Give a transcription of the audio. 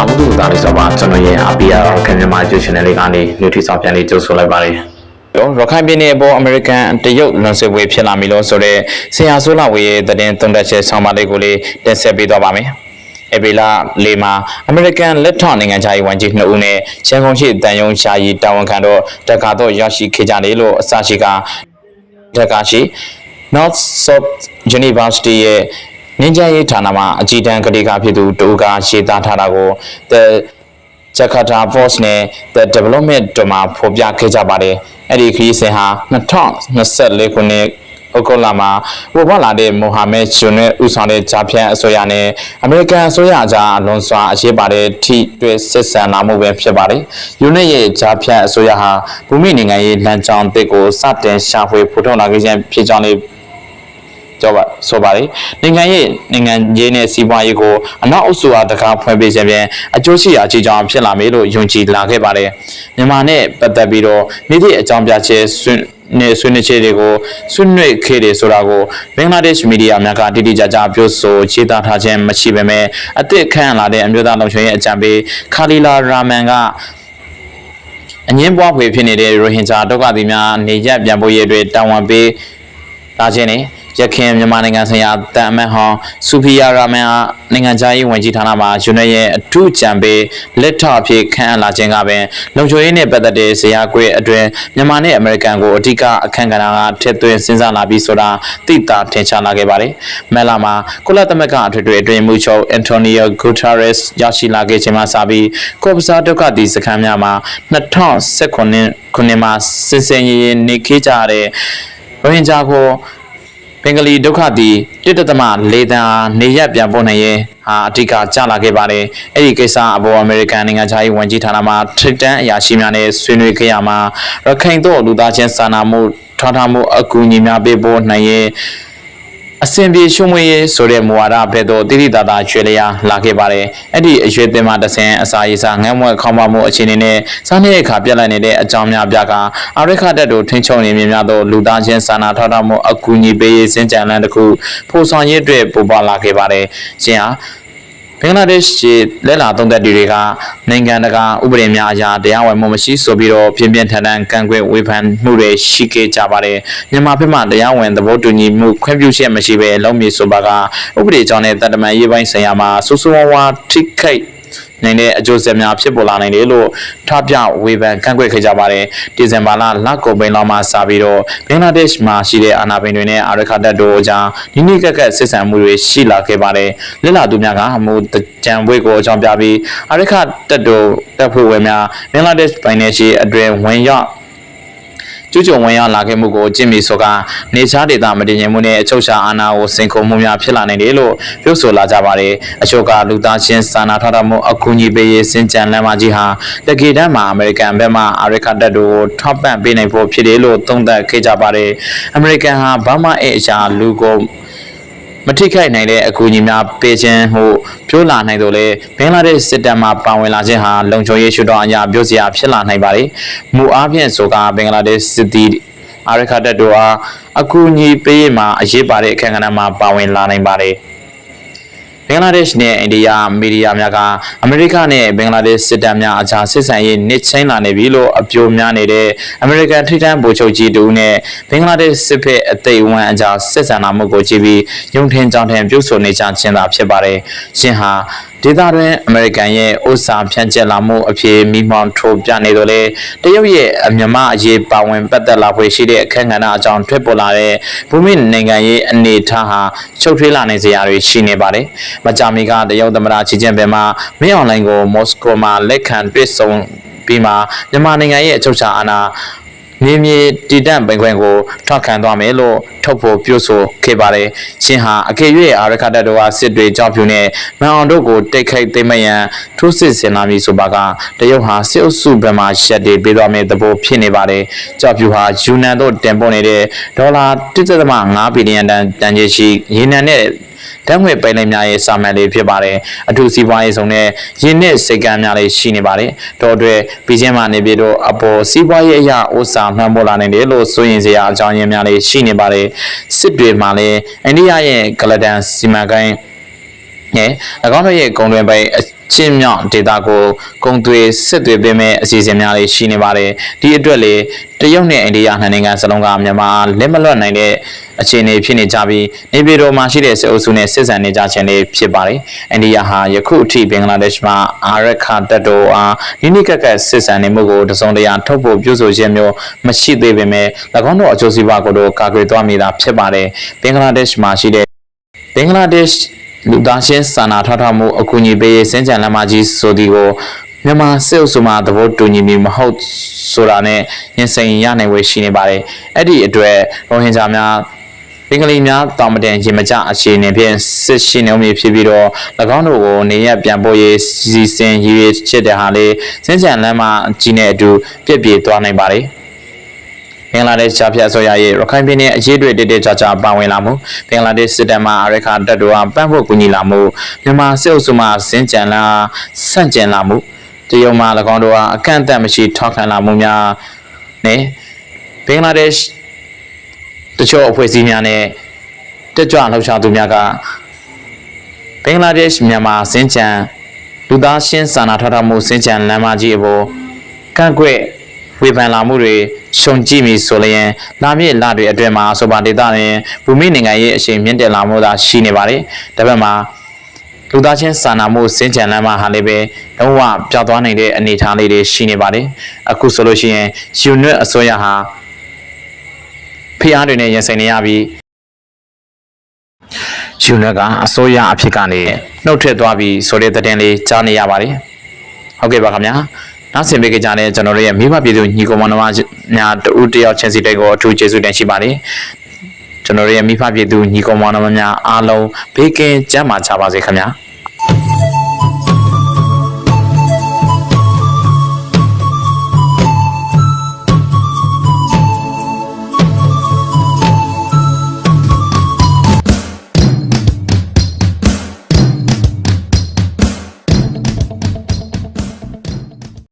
အားလုံးတို့သားလေးဆိုပါကျွန်တော်ရဲ့ APR ခင်ဗျာမာကျူ channel လေးကနေ Nutri ဆောင်ပြန်လေးကြိုဆိုလိုက်ပါတယ်တော့ရခိုင်ပြည်နယ်အပေါ်အမေရိကန်တရုတ်လွန်ဆွေးပွဲဖြစ်လာပြီလို့ဆိုတော့ဆရာဆိုးလာဝေရဲ့သတင်းသုံးသပ်ချက်ဆောင်းပါးလေးကိုလေးတင်ဆက်ပေးသွားပါမယ်။အဘီလာလေမှာအမေရိကန်လက်ထောက်နိုင်ငံခြားရေးဝန်ကြီးနှစ်ဦးနဲ့ရန်ကုန်ရှိတန်ယုံရှာယီတာဝန်ခံတော့တက္ကသိုလ်ရောက်ရှိခဲ့ကြတယ်လို့အစရှိကတက္ကရှိ North South University ရဲ့ နင်းကြရေးဌာနမှာအကြီးတန်းကလေးကဖြစ်သူတူကရှေ့သားထားတာကို The Jakarta Post နဲ့ The Development တို့မှာဖော်ပြခဲ့ကြပါတယ်။အဲ့ဒီခရီးစဉ်ဟာ2024ခုနှစ်ဩဂုတ်လမှာပေါ်ပေါက်လာတဲ့မိုဟာမက်ဂျွန်နဲ့ဦးဆောင်တဲ့ဂျာဖြန်အစိုးရနဲ့အမေရိကန်အစိုးရကြားအလွန်စွာအရေးပါတဲ့ထိတွေ့ဆက်ဆံလာမှုပဲဖြစ်ပါတယ်။ယူနစ်ရဲ့ဂျာဖြန်အစိုးရဟာဘူမိနိုင်ငံရေးလမ်းကြောင်းတစ်ကိုစတင်ရှာဖွေဖော်ထုတ်လာခဲ့ခြင်းဖြစ်ကြောင်းလေး ကြောပါဆိုပါလေနိုင်ငံရေးနိုင်ငံရေးနဲ့စီးပွားရေးကိုအနောက်အုပ်စုအားတကားဖွင့်ပေးခြင်းဖြင့်အကျိုးရှိရာအခြေကြောင်းဖြစ်လာမယ်လို့ယုံကြည်လာခဲ့ပါတယ်မြန်မာနဲ့ပတ်သက်ပြီးတော့နေ့တစ်အကြောင်းပြချက်ဆွနဲ့ဆွေးနွေးချက်တွေကိုဆွေးနွေးခဲ့တယ်ဆိုတာကိုဘင်္ဂလားဒေ့ရှ်မီဒီယာများကတိတိကျကျပြောဆိုခြေသားထားခြင်းမရှိပေမဲ့အသစ်ခန့်လာတဲ့အမျိုးသားလုံခြုံရေးအကြံပေးခါလီလာရာမန်ကအငင်းပွားဖွေဖြစ်နေတဲ့ရိုဟင်ဂျာဒုက္ခသည်များနေရပ်ပြန်ဖို့ရည်အတွက်တာဝန်ပေးလာခြင်းနဲ့ ရခင်မြန်မာနိုင်ငံဆိုင်ရာတန်အမတ်ဟောင်းစူဖီယာရာမန်အားနိုင်ငံခြားရေးဝန်ကြီးဌာနမှယူနက်ရဲ့အထူးကြံပေးလက်ထောက်အဖြစ်ခန့်အပ်လာခြင်းကပင်လုံခြုံရေးနဲ့ပတ်သက်တဲ့ဇယားကွေးအတွင်မြန်မာနဲ့အမေရိကန်ကိုအဓိကအခန့်ကဏ္ဍကထည့်သွင်းစဉ်းစားလာပြီးဆိုတာသိတာထင်ရှားလာခဲ့ပါတယ်။မဲလာမှာကုလသမဂ္ဂအထွေထွေအတွင်မှုချုပ်အန်တိုနီယိုဂူတာရက်စ်ရရှိလာခဲ့ခြင်းမှစပြီးကော့ပစာဒုက္ခသည်စခန်းများမှာ2019ခုနှစ်မှာစစ်စင်ရေးနေခဲ့ကြတဲ့ရိုဟင်ဂျာကို ဘင်္ဂလီဒုက္ခသည်တစ်တသမ၄တန်းအားနေရပြန်ပို့နိုင်ရင်ဟာအဓိကကြလာခဲ့ပါတယ်။အဲ့ဒီကိစ္စအပေါ်အမေရိကန်နိုင်ငံခြားရေးဝန်ကြီးဌာနမှထိပ်တန်းအရာရှိများနဲ့ဆွေးနွေးခဲ့ရမှာရခိုင်တို့လူသားချင်းစာနာမှုထောက်ထားမှုအကူအညီများပေးဖို့နိုင်ရင် အစဉ်ပြေရှုံးမွေးရေးဆိုတဲ့မူဝါဒဘက်သို့တိတိတသာကျွေလျာလာခဲ့ပါတယ်။အဲ့ဒီအရွေးတင်မှာတဆင်အစာရေးစာငတ်မွက်ခေါင်းပါမှုအခြေအနေနဲ့စားနပ်ရိက္ခာပြတ်လိုက်နေတဲ့အကြောင်းများပြကအာရိခတက်တို့ထိန်းချုပ်နေမြင်များသောလူသားချင်းစာနာထောက်ထားမှုအကူအညီပေးရေးစင်ကြံလန်းတစ်ခုပို့ဆောင်ရေးအတွက်ပေါ်ပေါလာခဲ့ပါတယ်။ရှင်ဟာ ဘင်္ဂလားဒေ့ရှ်ရဲ့လက်လာသုံးသက်တွေကနိုင်ငံတကာဥပဒေများအရာတရားဝင်မှုမရှိဆိုပြီးတော့ပြင်းပြင်းထန်ထန်ကန့်ကွက်ဝေဖန်မှုတွေရှိခဲ့ကြပါတယ်မြန်မာပြည်မှာတရားဝင်သဘောတူညီမှုခွင့်ပြုချက်မရှိဘဲလုံးမြေဆိုပါကဥပဒေကြောင့်နဲ့တန်တမန်ရေးပိုင်းဆိုင်ရာမှာဆူဆူဝါဝါထိခိုက် နိုင်တဲ့အကျိုးဆက်များဖြစ်ပေါ်လာနိုင်တယ်လို့ထပ်ပြဝေဖန်ကန့်ကွက်ခဲ့ကြပါတယ်ဒီဇင်ဘာလလကုန်ပိုင်းလောက်မှစပြီးတော့ဘင်္ဂလားဒေ့ရှ်မှာရှိတဲ့အာဏာပိုင်တွေနဲ့အာရခတပ်တို့အကြားဒီနေ့ကက်ကက်စစ်ဆန်မှုတွေရှိလာခဲ့ပါတယ်လက်လာသူများကအမှုကြံပွဲကိုအကြောင်းပြပြီးအာရခတပ်တို့တပ်ဖွဲ့ဝင်များဘင်္ဂလားဒေ့ရှ်ပိုင်းနယ်ရှိအတွင်ဝင်ရောက် ကျူးကျော်ဝင်ရောက်လာခဲ့မှုကိုကြင့်ပြီးဆိုကနေခြားဒေသမတည်ငြိမ်မှုနဲ့အချုပ်ချာအာဏာကိုစိန်ခေါ်မှုများဖြစ်လာနိုင်တယ်လို့ပြောဆိုလာကြပါတယ်အချို့ကလူသားချင်းစာနာထောက်ထားမှုအကူအညီပေးရေးစင်ကြံလမ်းမကြီးဟာတကယ်တမ်းမှာအမေရိကန်ဘက်မှအာရခတပ်တို့ကိုထောက်ပံ့ပေးနိုင်ဖို့ဖြစ်တယ်လို့သုံးသပ်ခဲ့ကြပါတယ်အမေရိကန်ဟာဘာမှအဲအရာလူကို မထိခိုက်နိုင်တဲ့အကူအညီများပေးခြင်းဟုပြောလာနိုင်တော့လေဘင်္ဂလားဒေ့ရှ်စစ်တပ်မှပါဝင်လာခြင်းဟာလုံခြုံရေးရှုထောင့်အရာပြောစရာဖြစ်လာနိုင်ပါတယ်။မူအားဖြင့်ဆိုကဘင်္ဂလားဒေ့ရှ်စစ်သည်အာရခတပ်တို့အားအကူအညီပေးမှာအရေးပါတဲ့အခမ်းအနားမှာပါဝင်လာနိုင်ပါတယ်။ဘ င်္ဂလားဒေ့ရှ်နဲ့အိန္ဒိယမီဒီယာများကအမေရိကနဲ့ဘင်္ဂလားဒေ့ရှ်စစ်တပ်များအကြားစစ်ဆန်ရေးနစ်ချင်းလာနေပြီလို့အပြောများနေတဲ့အမေရိကန်ထိပ်တန်းဗိုလ်ချုပ်ကြီးတူနဲ့ဘင်္ဂလားဒေ့ရှ်စစ်ဖက်အသိအဝမ်းအကြားစစ်ဆန်လာမှုကိုကြည့်ပြီးယုံထင်ကြောင်ထင်ပြုဆိုနေကြခြင်းသာဖြစ်ပါတယ်။ရှင်ဟာ ဒေသတွင်းအမေရိကန်ရဲ့ဥစ္စာဖြန့်ကျက်လာမှုအဖြစ်မိမောင်းထိုးပြနေတော့လေတရုတ်ရဲ့အမြမအရေးပါဝင်ပတ်သက်လာဖွယ်ရှိတဲ့အခက်အခဲအကြောင်းထွက်ပေါ်လာတဲ့ဘူမိနိုင်ငံရေးအနေအထားဟာချုပ်ထွေးလာနေစရာတွေရှိနေပါတယ်။မကြာမီကတရုတ်သမ္မတချီကျင်းပင်မှာမင်းအွန်လိုင်းကိုမော်စကိုမှာလက်ခံတွေ့ဆုံပြီးမှမြန်မာနိုင်ငံရဲ့အချုပ်အခြာအာဏာ မြေမြေတည်တံ့ပိုင်ခွင့်ကိုထောက်ခံသွားမယ်လို့ထုတ်ဖို့ပြောဆိုခဲ့ပါတယ်။ရှင်ဟာအခေ၍အာရခတ်တပ်တော်ကစစ်တွေကြောက်ဖြူနဲ့မန်အောင်တို့ကိုတိတ်ခိုက်သိမ်းမယံထိုးစစ်ဆင်လာမည်ဆိုပါကတရုတ်ဟာစစ်အုပ်စုဘက်မှရှက်တွေပေးသွားမယ်သဘောဖြစ်နေပါတယ်။ကြောက်ဖြူဟာယူနန်တို့တင်ပို့နေတဲ့ဒေါ်လာ1.5ဘီလီယံတန်တန်ကြေးရှိရေနံနဲ့ ဓာတ်ငွေပိုင်လိုင်းများရဲ့စာမှန်လေးဖြစ်ပါတယ်အထူးစီးပွားရေးဆောင်တဲ့ရင်းနဲ့စိတ်ကမ်းများလေးရှိနေပါတယ်တော့အတွက်ပြီးချင်းမှနေပြီးတော့အပေါ်စီးပွားရေးအရာဥစ္စာမှန်ပေါ်လာနိုင်တယ်လို့ဆိုရင်စရာအကြောင်းရင်းများလေးရှိနေပါတယ်စစ်တွေမှာလည်းအိန္ဒိယရဲ့ဂလဒန်စီမံကိန်းနဲ့၎င်းတို့ရဲ့ဂုံတွင်ပိုင် ချင်းမြောင်ဒေတာကိုကုံသွေးစစ်သွေးပေးမဲ့အစီအစဉ်များလေးရှိနေပါတယ်ဒီအတွက်လေတရုတ်နဲ့အိန္ဒိယနှစ်နိုင်ငံစလုံးကမြန်မာလက်မလွတ်နိုင်တဲ့အခြေအနေဖြစ်နေကြပြီးနေပြည်တော်မှာရှိတဲ့စစ်အုပ်စုနဲ့စစ်ဆန်နေကြခြင်းလေးဖြစ်ပါတယ်အိန္ဒိယဟာယခုအထိဘင်္ဂလားဒေ့ရှ်မှာအာရခတပ်တော်အားနိနိကက်ကက်စစ်ဆန်နေမှုကိုတစုံတရာထုတ်ဖို့ပြုဆိုခြင်းမျိုးမရှိသေးပေမဲ့၎င်းတို့အကျိုးစီးပွားကိုတော့ကာကွယ်သွားမိတာဖြစ်ပါတယ်ဘင်္ဂလားဒေ့ရှ်မှာရှိတဲ့ဘင်္ဂလားဒေ့ရှ် လူသားချင်းစာနာထောက်ထားမှုအကူအညီပေးရေးစင်ကြံလမ်းမကြီးဆိုဒီကိုမြန်မာစစ်အုပ်စုမှသဘောတူညီမီမဟုတ်ဆိုတာနဲ့ရင်ဆိုင်ရနိုင်ဝေရှိနေပါတယ်အဲ့ဒီအတွက်ရိုဟင်ဂျာများဘင်္ဂလီများတောင်မတင်ရင်မကြအခြေအနေဖြင့်စစ်ရှိနေမှုဖြစ်ပြီးတော့၎င်းတို့ကိုနေရပြန်ပို့ရေးစီစဉ်ရည်ချစ်တဲ့ဟာလေးစင်ကြံလမ်းမကြီးနဲ့အတူပြည့်ပြည့်သွားနိုင်ပါတယ် ဘင်္ဂလားဒေ့ရှ်ဂျာဖြတ်အစိုးရရဲ့ရခိုင်ပြည်နယ်အရေးတွေတည်တည်ကြကြပါဝင်လာမှုဘင်္ဂလားဒေ့ရှ်စစ်တပ်မှအရခတပ်တော်ကပန်းဖို့ကူညီလာမှုမြန်မာစစ်အုပ်စုမှစင်ကြံလာဆန့်ကျင်လာမှုတရုတ်မှ၎င်းတို့ကအကန့်အသတ်မရှိထောက်ခံလာမှုများနဲ့ဘင်္ဂလားဒေ့ရှ်တချို့အဖွဲ့အစည်းများနဲ့တက်ကြွလှုပ်ရှားသူများကဘင်္ဂလားဒေ့ရှ်မြန်မာစင်ကြံလူသားချင်းစာနာထောက်ထားမှုစင်ကြံလမ်းမကြီးအပေါ်ကန့်ကွက် ဝေဖန်လာမှုတွေရှုံကြည့်ပြီဆိုလျင်လာမည့်လတွေအတွင်းမှာဆိုပါဒေတာတွင်ဘူမိနိုင်ငံရဲ့အရှိန်မြင့်တက်လာမှုသာရှိနေပါတယ်။ဒါပေမဲ့လူသားချင်းစာနာမှုစင်ကြံလမ်းမှာဟာလည်းပဲလုံးဝပျောက်သွားနိုင်တဲ့အနေအထားလေးတွေရှိနေပါတယ်။အခုဆိုလို့ရှိရင်ယူနွတ်အစိုးရဟာဖိအားတွေနဲ့ရင်ဆိုင်နေရပြီးယူနွတ်ကအစိုးရအဖြစ်ကနေနှုတ်ထွက်သွားပြီးဆိုတဲ့သတင်းလေးကြားနေရပါတယ်။ဟုတ်ကဲ့ပါခင်ဗျာ နောက်ဆင်ပေးကြတဲ့ကျွန်တော်တို့ရဲ့မိဘပြည်သူညီကောင်မတော်များတူတယောက်ချင်းစီတိုက်ကိုအထူးကျေးဇူးတင်ရှိပါတယ်ကျွန်တော်တို့ရဲ့မိဘပြည်သူညီကောင်မတော်များအားလုံးဘေးကင်းကျန်းမာကြပါစေခင်ဗျာ